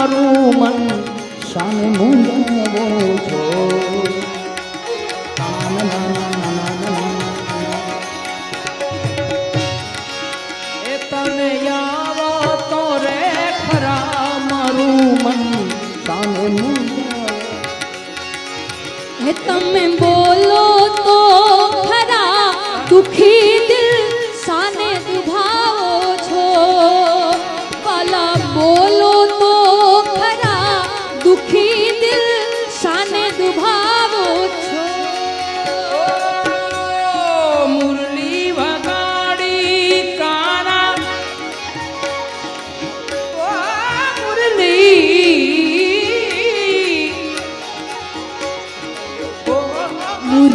મારું મન શાને મૂંઝવો છો. તમે બોલો તો ખરા દુખી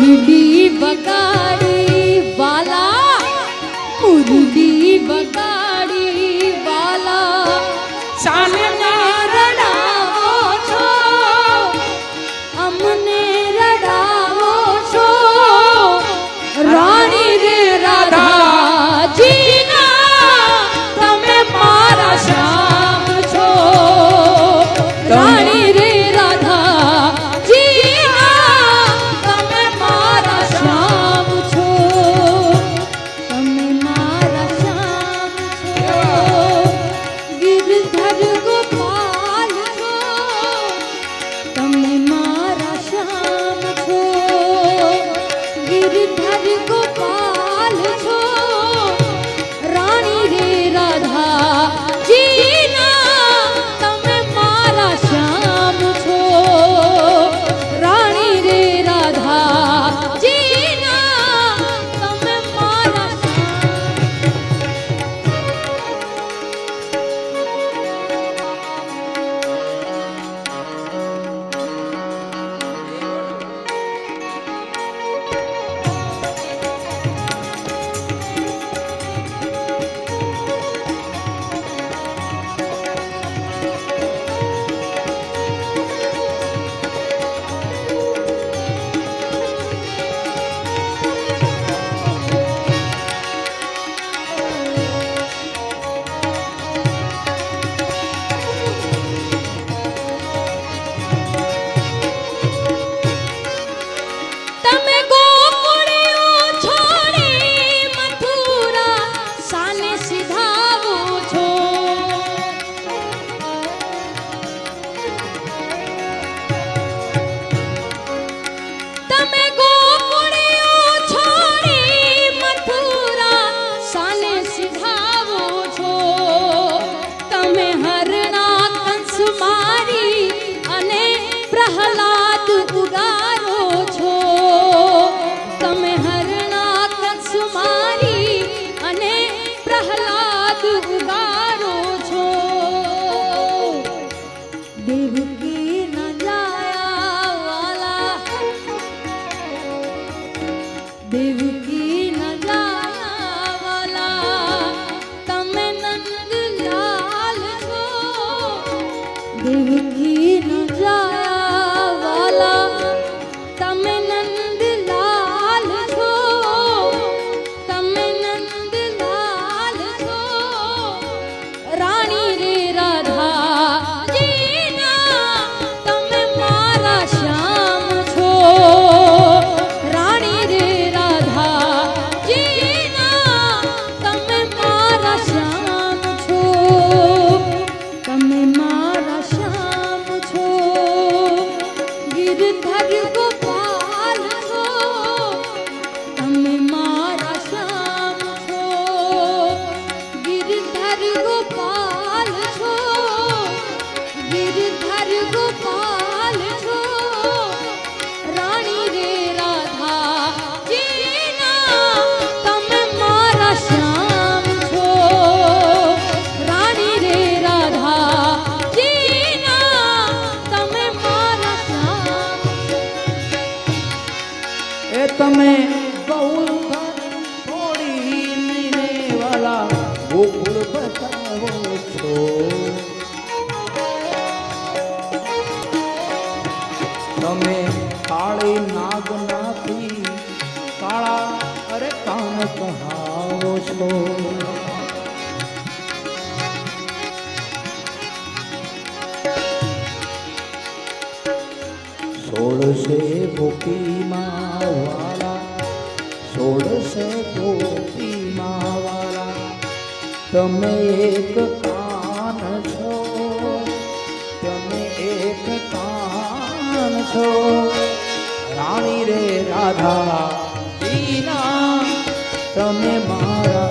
Люби и. Give એ તમે બહુ થોડી વાલા ભૂગોળ બતાવો છો. તમે કાળી નાગનાથી કાળા અરે કામ કહાવો છો. સોળશે ગોપીમાં માવાલા સોળશે ગોપીમાં માવાલા તમે એક કાન છો, તમે એક કાન છો. રાણી રે રાધા તમે મારા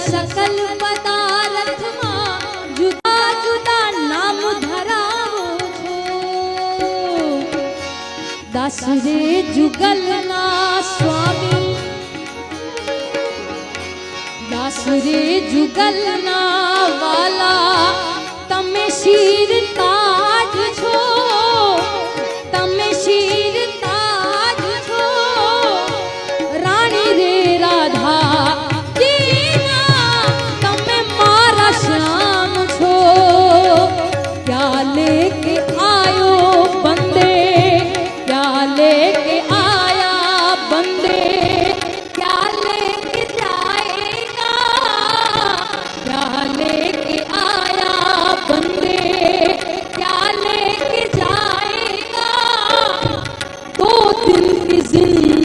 શકલ પદાર્થમાં જુદા જુદા નામ ધરાવો છો દાસ રે જુગલના સ્વામી દાસ રે જુગલના વાલા તમે શીર is in